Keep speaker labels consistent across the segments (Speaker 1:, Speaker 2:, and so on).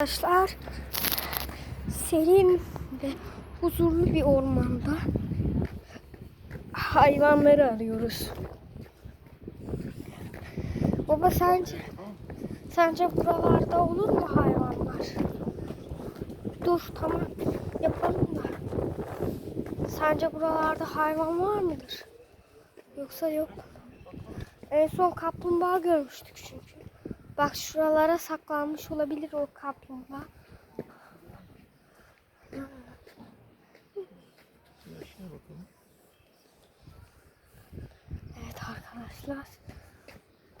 Speaker 1: Arkadaşlar serin ve huzurlu bir ormanda hayvanları arıyoruz. Baba sence sence buralarda olur mu hayvanlar? Dur tamam yapalım da. Sence buralarda hayvan var mıdır? Yoksa yok? En son kaplumbağa görmüştük çünkü. Bak şuralara saklanmış olabilir o kaplumbağa. Evet arkadaşlar.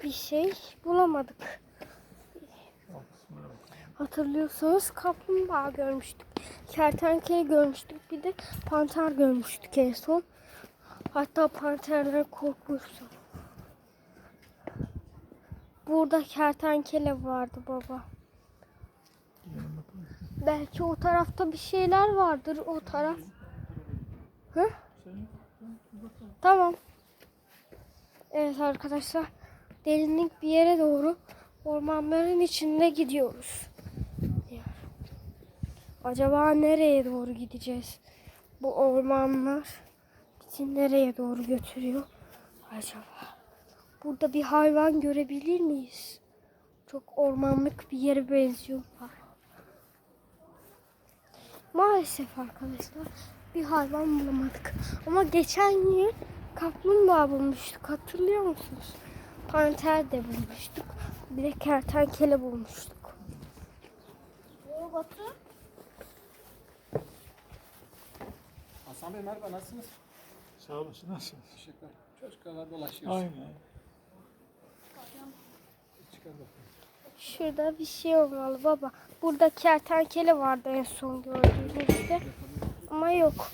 Speaker 1: Bir şey bulamadık. Hatırlıyorsanız kaplumbağa görmüştük. Kertenkele görmüştük. Bir de panter görmüştük en son. Hatta panterden korkmuştum. Burada kertenkele vardı baba. Belki o tarafta bir şeyler vardır o taraf. Hı? Tamam. Evet arkadaşlar. Derinlik bir yere doğru ormanların içinde gidiyoruz. Acaba nereye doğru gideceğiz? Bu ormanlar bizi nereye doğru götürüyor acaba? Burada bir hayvan görebilir miyiz? Çok ormanlık bir yere benziyorlar. Maalesef arkadaşlar bir hayvan bulamadık. Ama geçen yıl kaplumbağa bulmuştuk. Hatırlıyor musunuz? Panter de bulmuştuk. Bir de kertenkele bulmuştuk.
Speaker 2: Oo Batu. Hasan Bey merhaba nasılsınız?
Speaker 3: Sağ olasın. Nasılsın?
Speaker 2: Teşekkürler. Çocuklar dolaşıyoruz.
Speaker 3: Aynen.
Speaker 1: Şurada bir şey olmalı baba. Burada kertenkele vardı en son gördüğümüzde. Ama yok.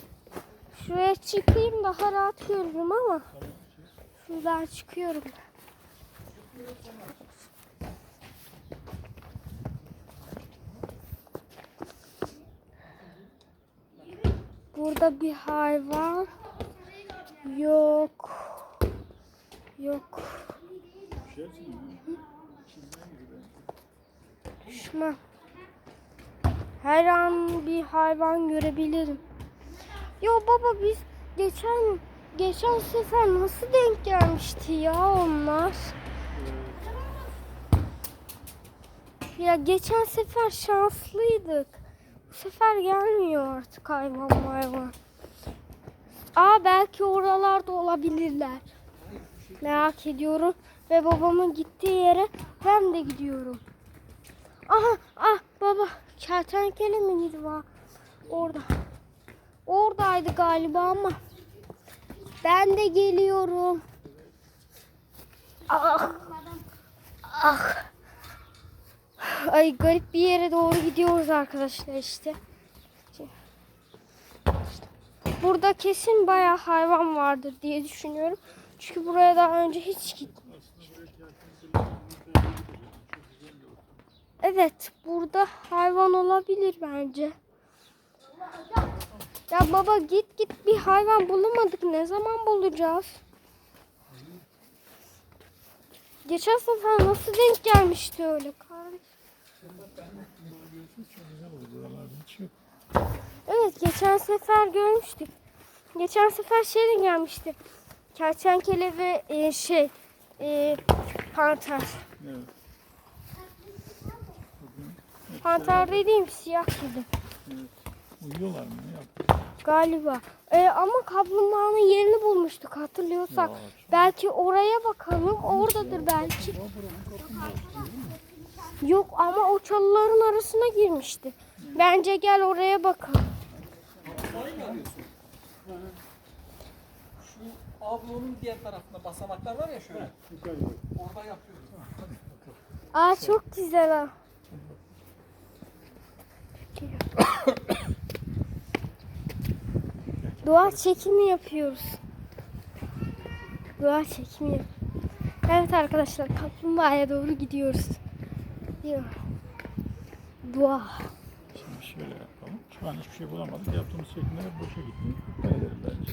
Speaker 1: Şuraya çıkayım daha rahat görürüm ama. Şuradan çıkıyorum. Burada bir hayvan yok. Yok. Düşman. Her an bir hayvan görebilirim. Yo baba biz geçen geçen sefer nasıl denk gelmişti ya onlar? Ya geçen sefer şanslıydık. Bu sefer gelmiyor artık hayvan hayvan. Aa belki oralarda olabilirler. Merak ediyorum ve babamın gittiği yere ben de gidiyorum. Aha ah baba kertenkele miydi var? Orada. Oradaydı galiba ama. Ben de geliyorum. Ah. Ah. Ay garip bir yere doğru gidiyoruz arkadaşlar işte. Burada kesin bayağı hayvan vardır diye düşünüyorum. Çünkü buraya daha önce hiç gitmedim. Evet, burada hayvan olabilir bence. Ya baba git git bir hayvan bulamadık. Ne zaman bulacağız? Geçen sefer nasıl denk gelmişti öyle kardeş? Evet, geçen sefer görmüştük. Geçen sefer şey de gelmişti. Kertenkele ve e, şey e, panter.
Speaker 3: Evet.
Speaker 1: Panter dediğim siyah kedi.
Speaker 3: Uyuyorlar mı? Yapıyor?
Speaker 1: Galiba. Ee, ama kaplumbağanın yerini bulmuştuk hatırlıyorsak.
Speaker 3: Ya,
Speaker 1: Belki oraya bakalım. Oradadır belki. Yok ama o çalıların arasına girmişti. Bence gel oraya bakalım.
Speaker 2: Şu avlunun diğer tarafında basamaklar var ya şöyle. Orada yapıyoruz.
Speaker 1: Aa çok güzel ha. Dua çekimi yapıyoruz. Dua çekimi yap- Evet arkadaşlar kaplumbağaya doğru gidiyoruz. Diyor. Dua.
Speaker 3: Şimdi şöyle yapalım. Şu an hiçbir şey bulamadık. Yaptığımız çekimler boşa gitti. Edelim bence.